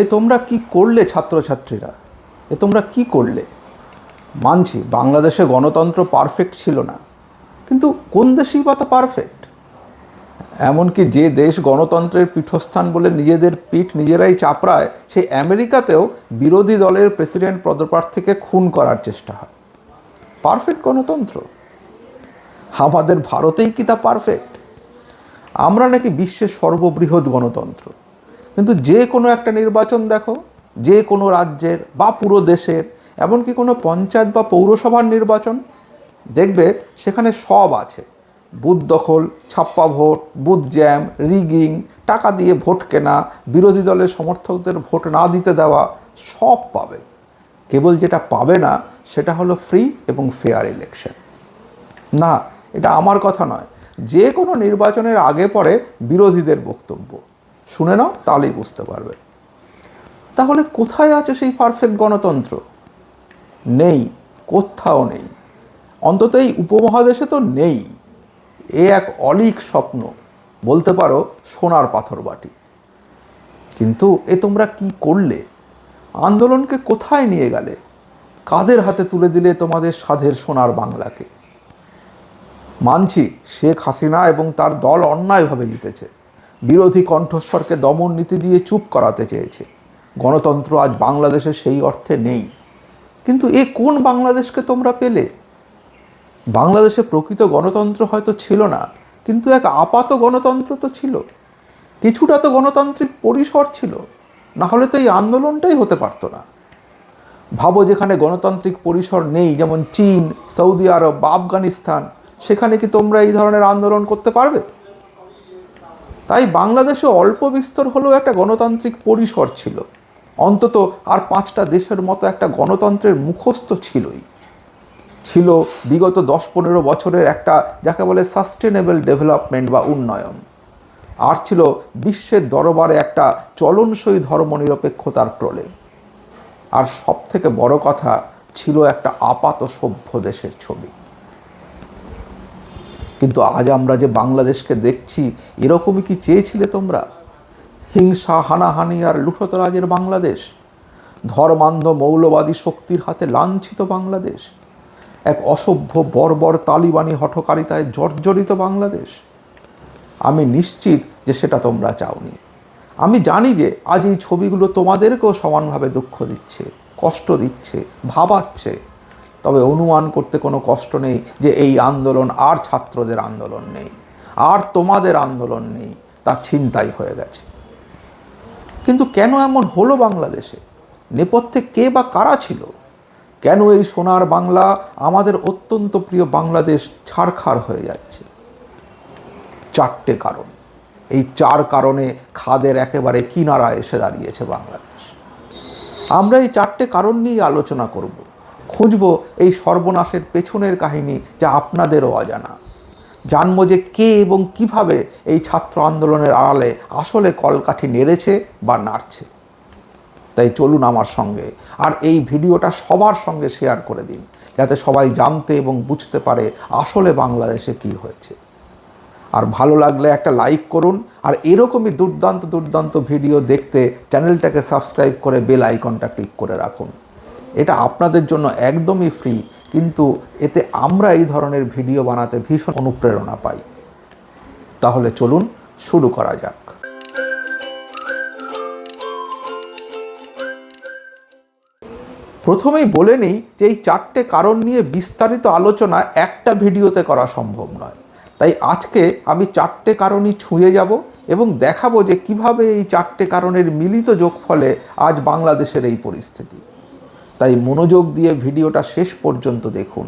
এ তোমরা কি করলে ছাত্রছাত্রীরা? এ তোমরা কি করলে? মানছি, বাংলাদেশে গণতন্ত্র পারফেক্ট ছিল না। কিন্তু কোন দেশেই বা তা পারফেক্ট এমনকি যে দেশ গণতন্ত্রের পীঠস্থান বলে নিজেদের পিঠ নিজেরাই চাপড়ায়, সেই আমেরিকাতেও বিরোধী দলের প্রেসিডেন্ট পদপ্রার্থীকে খুন করার চেষ্টা হয়। পারফেক্ট গণতন্ত্র? আমাদের ভারতেই কি তা পারফেক্ট আমরা নাকি বিশ্বের সর্ববৃহৎ গণতন্ত্র? কিন্তু যে কোনো একটা নির্বাচন দেখো, যে কোনো রাজ্যের বা পুরো দেশের, এমনকি কোনো পঞ্চায়েত বা পৌরসভার নির্বাচন, দেখবে সেখানে সব আছে। বুথ দখল, ছাপ্পা ভোট, বুথ জ্যাম, রিগিং, টাকা দিয়ে ভোট কেনা, বিরোধী দলের সমর্থকদের ভোট না দিতে দেওয়া, সব পাবে। কেবল যেটা পাবে না, সেটা হলো ফ্রি এবং ফেয়ার ইলেকশন না, এটা আমার কথা নয়। যে কোনো নির্বাচনের আগে পরে বিরোধীদের বক্তব্য। শুনে নাও, তাহলেই বুঝতে পারবে। তাহলে কোথায় আছে সেই পারফেক্ট গণতন্ত্র? নেই, কোথাও নেই। অন্তত এই উপমহাদেশে তো নেই। এ এক অলিক স্বপ্ন। বলতে পারো, সোনার পাথর বাটি। কিন্তু এ তোমরা কি করলে? আন্দোলনকে কোথায় নিয়ে গেলে? কাদের হাতে তুলে দিলে তোমাদের সাধের সোনার বাংলাকে? মানছি, শেখ হাসিনা এবং তার দল অন্যায়ভাবে জিতেছে। বিরোধী কণ্ঠস্বরকে দমন নীতি দিয়ে চুপ করাতে চেয়েছে। গণতন্ত্র আজ বাংলাদেশে সেই অর্থে নেই। কিন্তু এ কোন বাংলাদেশকে তোমরা পেলে? বাংলাদেশে প্রকৃত গণতন্ত্র হয়তো ছিল না, কিন্তু এক আপাত গণতন্ত্র তো ছিল। কিছুটা তো গণতান্ত্রিক পরিসর ছিল, না হলে তো এই আন্দোলনটাই হতে পারতো না। ভাবো যেখানে গণতান্ত্রিক পরিসর নেই, যেমন চীন, সৌদি আরব বা আফগানিস্তান, সেখানে কি তোমরা এই ধরনের আন্দোলন করতে পারবে? তাই বাংলাদেশে অল্প বিস্তর হলেও একটা গণতান্ত্রিক পরিসর ছিল। অন্তত আর পাঁচটা দেশের মতো একটা গণতন্ত্রের মুখস্থ ছিলই। ছিল বিগত দশ পনেরো বছরের একটা যাকে বলে সাস্টেনেবল ডেভেলপমেন্ট বা উন্নয়ন। আর ছিল বিশ্বের দরবারে একটা চলনসই ধর্মনিরপেক্ষতার প্রলেপ। আর সব থেকে বড় কথা ছিল একটা আপাত সভ্য দেশের ছবি। কিন্তু আজ আমরা যে বাংলাদেশকে দেখছি, এরকমই কি চেয়েছিলে তোমরা? হিংসা, হানাহানি আর লুঠতরাজের বাংলাদেশ, ধর্মান্ধ মৌলবাদী শক্তির হাতে লাঞ্ছিত বাংলাদেশ, এক অসভ্য, বর্বর তালিবানি হঠকারিতায় জর্জরিত বাংলাদেশ। আমি নিশ্চিত যে সেটা তোমরা চাওনি। আমি জানি যে আজ এই ছবিগুলো তোমাদেরকেও সমানভাবে দুঃখ দিচ্ছে, কষ্ট দিচ্ছে, ভাবাচ্ছে। তবে অনুমান করতে কোনো কষ্ট নেই যে এই আন্দোলন আর ছাত্রদের আন্দোলন নেই, আর তোমাদের আন্দোলন নেই, তা ছিনতাই হয়ে গেছে। কিন্তু কেন এমন হলো বাংলাদেশে? নেপথ্যে কে বা কারা ছিল? কেন এই সোনার বাংলা আমাদের অত্যন্ত প্রিয় বাংলাদেশ ছাড়খাড় হয়ে যাচ্ছে? চারটে কারণ। এই চার কারণে খাদের একেবারে কিনারা এসে দাঁড়িয়েছে বাংলাদেশ। আমরা এই চারটে কারণ নিয়ে আলোচনা করব। খুঁজব এই সর্বনাশের পেছনের কাহিনী যা আপনাদেরও অজানা। জানব যে কে এবং কীভাবে এই ছাত্র আন্দোলনের আড়ালে আসলে কলকাঠি নেড়েছে বা নাড়ছে। তাই চলুন আমার সঙ্গে আর এই ভিডিওটা সবার সঙ্গে শেয়ার করে দিন, যাতে সবাই জানতে এবং বুঝতে পারে আসলে বাংলাদেশে কি হয়েছে। আর ভালো লাগলে একটা লাইক করুন, আর এরকমই দুর্দান্ত দুর্দান্ত ভিডিও দেখতে চ্যানেলটাকে সাবস্ক্রাইব করে বেল আইকনটা ক্লিক করে রাখুন। এটা আপনাদের জন্য একদমই ফ্রি কিন্তু এতে আমরা এই ধরনের ভিডিও বানাতে ভীষণ অনুপ্রেরণা পাই। তাহলে চলুন শুরু করা যাক। প্রথমেই বলে নিই যে এই চারটে কারণ নিয়ে বিস্তারিত আলোচনা একটা ভিডিওতে করা সম্ভব নয়। তাই আজকে আমি চারটে কারণই ছুঁয়ে যাব এবং দেখাবো যে কীভাবে এই চারটে কারণের মিলিত যোগফলে আজ বাংলাদেশের এই পরিস্থিতি। তাই মনোযোগ দিয়ে ভিডিওটা শেষ পর্যন্ত দেখুন।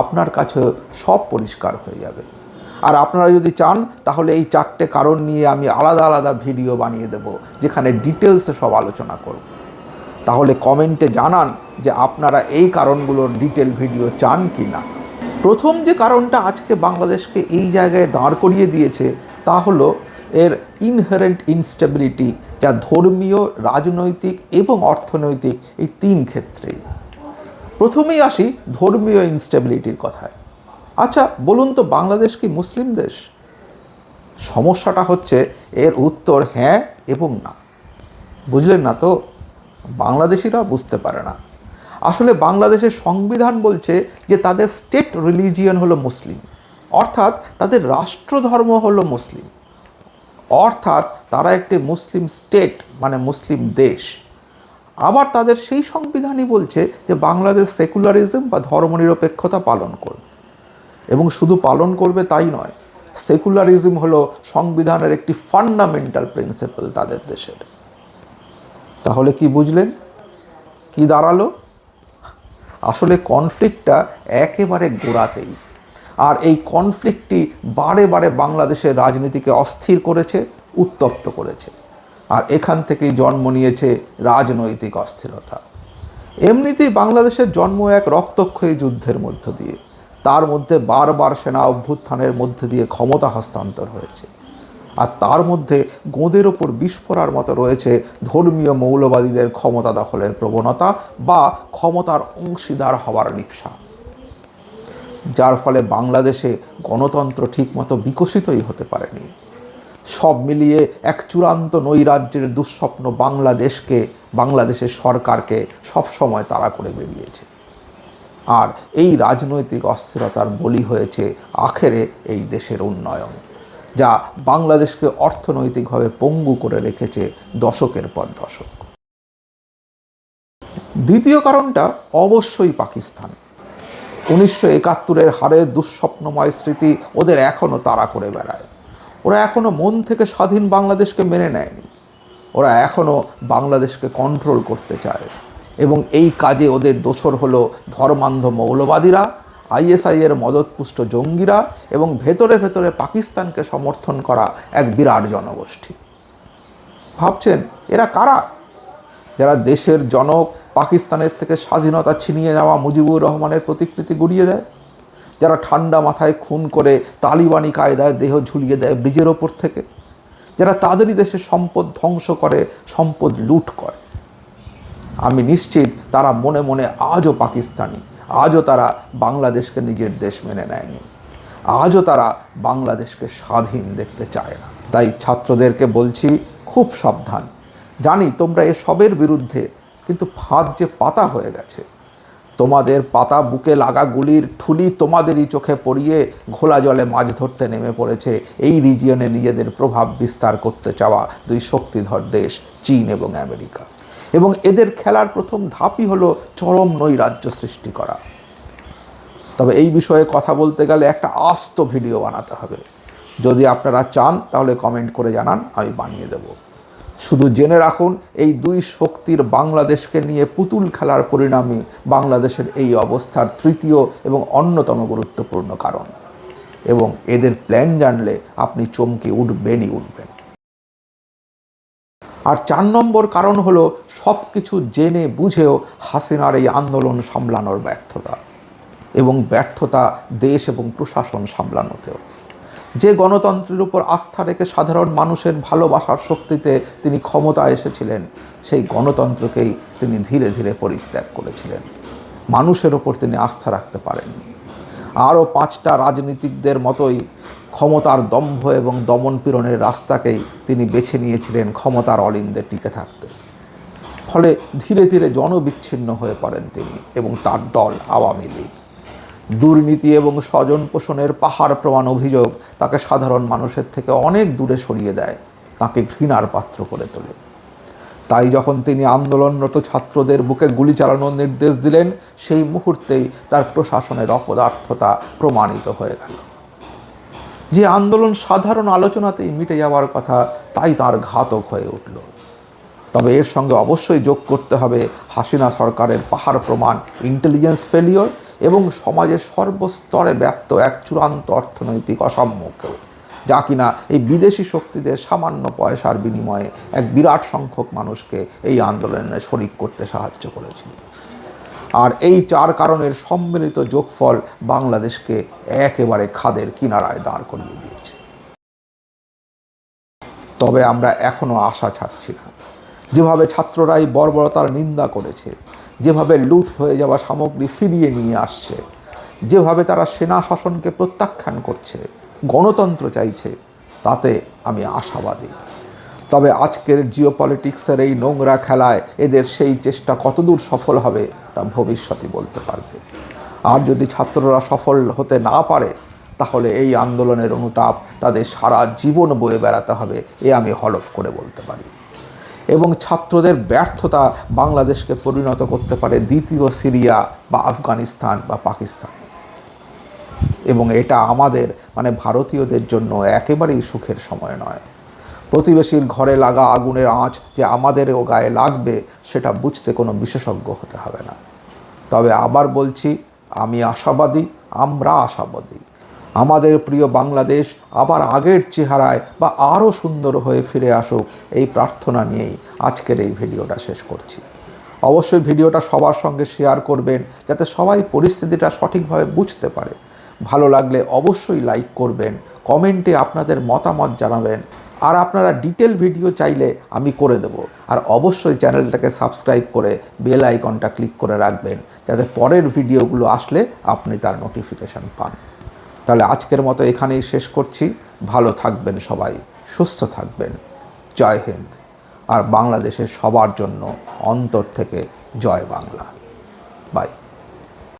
আপনার কাছে সব পরিষ্কার হয়ে যাবে। আর আপনারা যদি চান, তাহলে এই চারটে কারণ নিয়ে আমি আলাদা আলাদা ভিডিও বানিয়ে দেব, যেখানে ডিটেলসে সব আলোচনা করব। তাহলে কমেন্টে জানান যে আপনারা এই কারণগুলোর ডিটেল ভিডিও চান কি না প্রথম যে কারণটা আজকে বাংলাদেশকে এই জায়গায় দাঁড় করিয়ে দিয়েছে, তা হলো এর ইনহেরেন্ট ইনস্টেবিলিটি যা ধর্মীয়, রাজনৈতিক এবং অর্থনৈতিক এই তিন ক্ষেত্রেই। প্রথমেই আসি ধর্মীয় ইনস্টেবিলিটির কথায়। আচ্ছা বলুন তো বাংলাদেশ কি মুসলিম দেশ? সমস্যাটা হচ্ছে এর উত্তর হ্যাঁ এবং না। বুঝলেন না তো? বাংলাদেশিরা বুঝতে পারে না। আসলে বাংলাদেশের সংবিধান বলছে যে তাদের স্টেট রিলিজিয়ন হলো মুসলিম। অর্থাৎ তাদের রাষ্ট্রধর্ম হলো মুসলিম। অর্থাৎ তারা একটি মুসলিম স্টেট মানে মুসলিম দেশ। আবার তাদের সেই সংবিধানই বলছে যে বাংলাদেশ সেকুলারিজম বা ধর্মনিরপেক্ষতা পালন করবে। এবং শুধু পালন করবে তাই নয়, সেকুলারিজম হলো সংবিধানের একটি ফান্ডামেন্টাল প্রিন্সিপাল তাদের দেশের। তাহলে কি বুঝলেন? কি দাঁড়াল? আসলে কনফ্লিক্টটা একেবারে গোড়াতেই। আর এই কনফ্লিক্টটি বারে বারে বাংলাদেশের রাজনীতিকে অস্থির করেছে, উত্তপ্ত করেছে। আর এখান থেকেই জন্ম নিয়েছে রাজনৈতিক অস্থিরতা। এমনিতেই বাংলাদেশের জন্ম এক রক্তক্ষয়ী যুদ্ধের মধ্য দিয়ে। তার মধ্যে বারবার সেনা অভ্যুত্থানের মধ্যে দিয়ে ক্ষমতা হস্তান্তর হয়েছে। আর তার মধ্যে গোঁদের ওপর বিস্ফোরার মতো রয়েছে ধর্মীয় মৌলবাদীদের ক্ষমতা দখলের প্রবণতা বা ক্ষমতার অংশীদার হওয়ার লিপসা। যার ফলে বাংলাদেশে গণতন্ত্র ঠিকমতো বিকশিতই হতে পারেনি। সব মিলিয়ে এক চূড়ান্ত নৈরাজ্যের দুঃস্বপ্ন বাংলাদেশকে, বাংলাদেশের সরকারকে সবসময় তাড়া করে বেরিয়েছে। আর এই রাজনৈতিক অস্থিরতার বলি হয়েছে আখেরে এই দেশের উন্নয়ন, যা বাংলাদেশকে অর্থনৈতিকভাবে পঙ্গু করে রেখেছে দশকের পর দশক। দ্বিতীয় কারণটা অবশ্যই পাকিস্তান। উনিশশো একাত্তরের হারের দুঃস্বপ্নময় স্মৃতি ওদের এখনও তাড়া করে বেড়ায়। ওরা এখনও মন থেকে স্বাধীন বাংলাদেশকে মেনে নেয়নি। ওরা এখনও বাংলাদেশকে কন্ট্রোল করতে চায়। এবং এই কাজে ওদের দোসর হলো ধর্মান্ধ মৌলবাদীরা, আইএসআই এর মদতপুষ্ট জঙ্গিরা এবং ভেতরে ভেতরে পাকিস্তানকে সমর্থন করা এক বিরাট জনগোষ্ঠী। ভাবছেন, এরা কারা? যারা দেশের জনক পাকিস্তানের থেকে স্বাধীনতা ছিনিয়ে নেওয়া মুজিবুর রহমানের প্রতিকৃতি গুড়িয়ে দেয়, যারা ঠান্ডা মাথায় খুন করে তালিবানি কায়দায় দেহ ঝুলিয়ে দেয় ব্রিজের ওপর থেকে, যারা তাদেরই দেশে সম্পদ ধ্বংস করে, সম্পদ লুট করে। আমি নিশ্চিত তারা মনে মনে আজও পাকিস্তানি, আজও তারা বাংলাদেশকে নিজের দেশ মেনে নেয়নি, আজও তারা বাংলাদেশকে স্বাধীন দেখতে চায় না। তাই ছাত্রদেরকে বলছি, খুব সাবধান। জানি তোমরা এসবের বিরুদ্ধে, কিন্তু ফাঁদ যে পাতা হয়ে গেছে। তোমাদের পাতা বুকে লাগা গুলির ঠুলি তোমাদেরই চোখে পড়িয়ে ঘোলা জলে মাছ ধরতে নেমে পড়েছে। এই রিজিয়নে নিজেদের প্রভাব বিস্তার করতে চাওয়া দুই শক্তিধর দেশ, চীন এবং আমেরিকা। এবং এদের খেলার প্রথম ধাপই হলো চরম নৈরাজ্য সৃষ্টি করা। তবে এই বিষয়ে কথা বলতে গেলে একটা আস্ত ভিডিও বানাতে হবে। যদি আপনারা চান, তাহলে কমেন্ট করে জানান, আমি বানিয়ে দেব। শুধু জেনে রাখুন, এই দুই শক্তির বাংলাদেশকে নিয়ে পুতুল খেলার পরিণামই বাংলাদেশের এই অবস্থার তৃতীয় এবং অন্যতম গুরুত্বপূর্ণ কারণ। এবং এদের প্ল্যান জানলে আপনি চমকে উঠবেনই উঠবেন। আর চার নম্বর কারণ হলো সব কিছু জেনে বুঝেও হাসিনার এই আন্দোলন সামলানোর ব্যর্থতা। এবং ব্যর্থতা দেশ এবং প্রশাসন সামলানোতেও। যে গণতন্ত্রের উপর আস্থা রেখে সাধারণ মানুষের ভালোবাসার শক্তিতে তিনি ক্ষমতা এসেছিলেন, সেই গণতন্ত্রকেই তিনি ধীরে ধীরে পরিত্যাগ করেছিলেন। মানুষের ওপর তিনি আস্থা রাখতে পারেননি। আরও পাঁচটা রাজনীতিকদের মতোই ক্ষমতার দম্ভ এবং দমন পীড়নের রাস্তাকেই তিনি বেছে নিয়েছিলেন ক্ষমতার অলিন্দে টিকে থাকতে। ফলে ধীরে ধীরে জনবিচ্ছিন্ন হয়ে পড়েন তিনি এবং তার দল আওয়ামী লীগ। দুর্নীতি এবং স্বজন পোষণের পাহাড় প্রমাণ অভিযোগ তাকে সাধারণ মানুষের থেকে অনেক দূরে সরিয়ে দেয়, তাকে ঘৃণার পাত্র করে তোলে। তাই যখন তিনি আন্দোলনরত ছাত্রদের বুকে গুলি চালানোর নির্দেশ দিলেন, সেই মুহূর্তেই তার প্রশাসনের অপদার্থতা প্রমাণিত হয়ে গেল। যে আন্দোলন সাধারণ আলোচনাতেই মিটে যাওয়ার কথা, তাই তার ঘাতক হয়ে উঠল। তবে এর সঙ্গে অবশ্যই যোগ করতে হবে হাসিনা সরকারের পাহাড় প্রমাণ ইন্টেলিজেন্স ফেলিওর এবং সমাজের সর্বস্তরে ব্যপ্ত এক চূড়ান্ত অর্থনৈতিক অসাম্যকেও যা কিনা এই বিদেশি শক্তিদের সামান্য পয়সার বিনিময়ে এক বিরাট সংখ্যক মানুষকে এই আন্দোলনে শরিক করতে সাহায্য করেছিল। আর এই চার কারণের সম্মিলিত যোগফল বাংলাদেশকে একেবারে খাদের কিনারায় দাঁড় করিয়ে দিয়েছে। তবে আমরা এখনও আশা ছাড়ছি না। যেভাবে ছাত্ররাই বর্বরতার নিন্দা করেছে যেভাবে লুট হয়ে যাওয়া সামগ্রী ফিরিয়ে নিয়ে আসছে, যেভাবে তারা সেনা শাসনকে প্রত্যাখ্যান করছে, গণতন্ত্র চাইছে, তাতে আমি আশাবাদী। তবে আজকের জিও পলিটিক্সের এই নোংরা খেলায় এদের সেই চেষ্টা কতদূর সফল হবে, তা ভবিষ্যতই বলতে পারবে। আর যদি ছাত্ররা সফল হতে না পারে, তাহলে এই আন্দোলনের অনুতাপ তাদের সারা জীবন বয়ে বেড়াতে হবে, এ আমি হলফ করে বলতে পারি। এবং ছাত্রদের ব্যর্থতা বাংলাদেশকে পরিণত করতে পারে দ্বিতীয় সিরিয়া বা আফগানিস্তান বা পাকিস্তান। এবং এটা আমাদের মানে ভারতীয়দের জন্য একেবারেই সুখের সময় নয়। প্রতিবেশীর ঘরে লাগা আগুনের আঁচ যে আমাদেরও গায়ে লাগবে, সেটা বুঝতে কোনো বিশেষজ্ঞ হতে হবে না। তবে আবার বলছি, আমি আশাবাদী, আমরা আশাবাদী। আমাদের প্রিয় বাংলাদেশ আবার আগের চেহারায় বা আরও সুন্দর হয়ে ফিরে আসুক এই প্রার্থনা নিয়েই আজকের এই ভিডিওটা শেষ করছি। অবশ্যই ভিডিওটা সবার সঙ্গে শেয়ার করবেন যাতে সবাই পরিস্থিতিটা সঠিকভাবে বুঝতে পারে। ভালো লাগলে অবশ্যই লাইক করবেন, কমেন্টে আপনাদের মতামত জানাবেন, আর আপনারা ডিটেল ভিডিও চাইলে আমি করে দেব। আর অবশ্যই চ্যানেলটাকে সাবস্ক্রাইব করে বেল আইকনটা ক্লিক করে রাখবেন, যাতে পরের ভিডিওগুলো আসলে আপনি তার নোটিফিকেশান পান। তাহলে আজকের মতো এখানেই শেষ করছি। ভালো থাকবেন সবাই, সুস্থ থাকবেন। জয় হিন্দ। আর বাংলাদেশের সবার জন্য অন্তর থেকে জয় বাংলা। বাই।